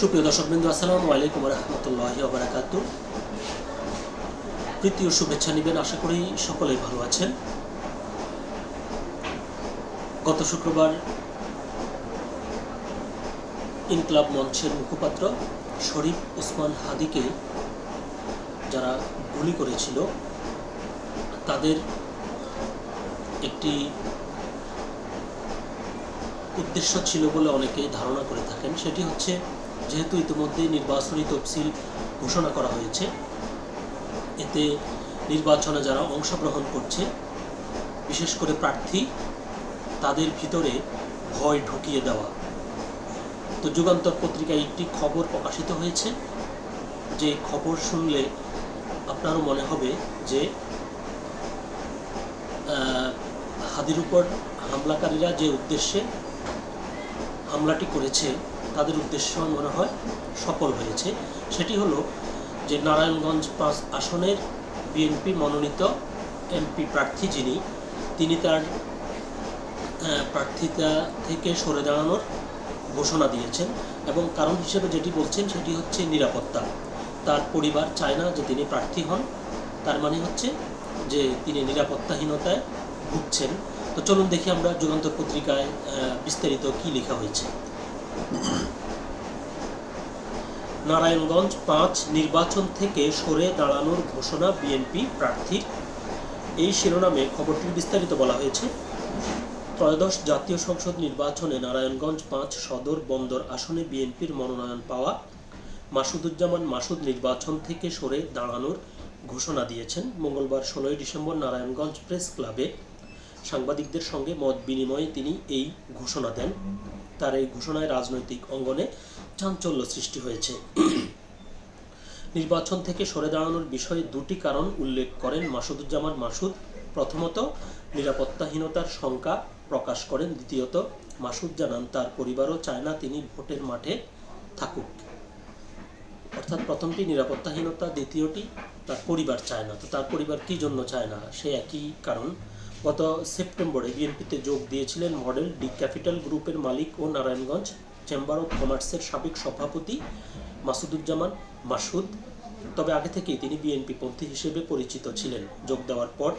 সুপ্রিয় দর্শক বিন্দু, আসসালামু আলাইকুম রহমতুল্লাহ বারাকাত তৃতীয় শুভেচ্ছা নেবেন, আশা করি সকলেই ভালো আছেন। গত শুক্রবার ইনকলাব মঞ্চের মুখপাত্র শরীফ ওসমান হাদিকে যারা গুলি করেছিল, তাদের একটি উদ্দেশ্য ছিল বলে অনেকেই ধারণা করে থাকেন। সেটি হচ্ছে যেহেতু ইতিমধ্যে নির্বাচনী তফসিল ঘোষণা করা হয়েছে, এতে নির্বাচনে যারা অংশগ্রহণ করছে, বিশেষ করে প্রার্থী, তাদের ভিতরে ভয় ঢুকিয়ে দেওয়া। তো যুগান্তর পত্রিকায় একটি খবর প্রকাশিত হয়েছে, যে খবর শুনলে আপনারও মনে হবে যে হাদির উপর হামলাকারীরা যে উদ্দেশ্যে হামলাটি করেছে তাদের উদ্দেশ্য মনে হয় সফল হয়েছে। সেটি হলো যে নারায়ণগঞ্জ পাঁচ আসনের বিএনপি মনোনীত এমপি প্রার্থী যিনি, তিনি তার প্রার্থিতা থেকে সরে দাঁড়ানোর ঘোষণা দিয়েছেন এবং কারণ হিসেবে যেটি বলছেন সেটি হচ্ছে নিরাপত্তা। তার পরিবার চায় না যে তিনি প্রার্থী হন, তার মানে হচ্ছে যে তিনি নিরাপত্তাহীনতায় ভুগছেন। তো চলুন দেখি আমরা যুগান্তর পত্রিকায় বিস্তারিত কি লেখা হয়েছে। নারায়ণগঞ্জ পাঁচ নির্বাচন থেকে সরে দাঁড়ানোর ঘোষণা বিএনপি প্রার্থীর। এই শিরোনামে খবরটির বিস্তারিত বলা হয়েছে। ত্রয়োদশ জাতীয় সংসদ নির্বাচনে নারায়ণগঞ্জ পাঁচ সদর বন্দর আসনে বিএনপির মনোনয়ন পাওয়া মাসুদুজ্জামান মাসুদ নির্বাচন থেকে সরে দাঁড়ানোর ঘোষণা দিয়েছেন। মঙ্গলবার ষোলোই ডিসেম্বর নারায়ণগঞ্জ প্রেস ক্লাবে সাংবাদিকদের সঙ্গে মত বিনিময়ে তিনি এই ঘোষণা দেন। তার এই ঘোষণায় রাজনৈতিক অঙ্গনে চাঞ্চল্য সৃষ্টি হয়েছে। নির্বাচন থেকে সরে দাঁড়ানোর বিষয়ে দুটি কারণ উল্লেখ করেন মাসুদুজ্জামান মাসুদ। প্রথমত, নিরাপত্তাহীনতার শঙ্কা প্রকাশ করেন। দ্বিতীয়ত মাসুদ জানান তার পরিবারও চায় না তিনি ভোটের মাঠে থাকুক। অর্থাৎ প্রথমটি নিরাপত্তাহীনতা, দ্বিতীয়টি তার পরিবার চায় না। তো তার পরিবার কি জন্য চায় না? সে একই কারণ। গত সেপ্টেম্বরে বিএনপিতে যোগ দিয়েছিলেন মডেল ডি ক্যাপিটাল গ্রুপের মালিক ও নারায়ণগঞ্জ চেম্বার অফ কমার্সের সাবেক সভাপতি মাসুদুজ্জামান মাসুদ। তবে আগে থেকেই তিনি বিএনপি পন্থী হিসেবে পরিচিত ছিলেন। যোগ দেওয়ার পর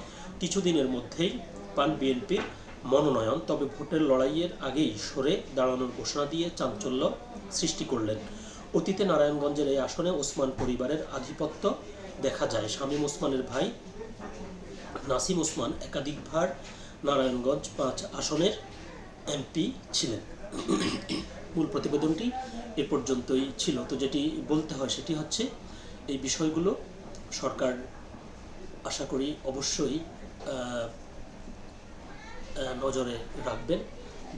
কিছুদিনের মধ্যেই পান বিএনপির মনোনয়ন, তবে ভোটের লড়াইয়ের আগেই সরে দাঁড়ানোর ঘোষণা দিয়ে চাঞ্চল্য সৃষ্টি করলেন। অতীতে নারায়ণগঞ্জের এই আসনে ওসমান পরিবারের আধিপত্য দেখা যায়। শামীম ওসমানের ভাই নাসিম ওসমান একাধিকবার নারায়ণগঞ্জ পাঁচ আসনের এমপি ছিলেন। মূল প্রতিবেদনটি এ পর্যন্তই ছিল। তো যেটি বলতে হয় সেটি হচ্ছে, এই বিষয়গুলো সরকার আশা করি অবশ্যই নজরে রাখবেন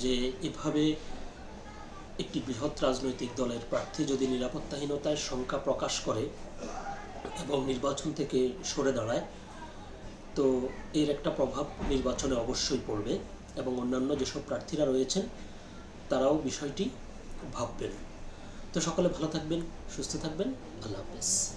যে এভাবে একটি বৃহৎ রাজনৈতিক দলের প্রার্থী যদি নিরাপত্তাহীনতায় শঙ্কা প্রকাশ করে এবং নির্বাচন থেকে সরে দাঁড়ায় তো এর একটা প্রভাব নির্বাচনে অবশ্যই পড়বে এবং অন্যান্য যেসব প্রার্থীরা রয়েছেন, তারাও বিষয়টি ভাববেন। তো সকলে ভালো থাকবেন, সুস্থ থাকবেন। আল্লাহ হাফেজ।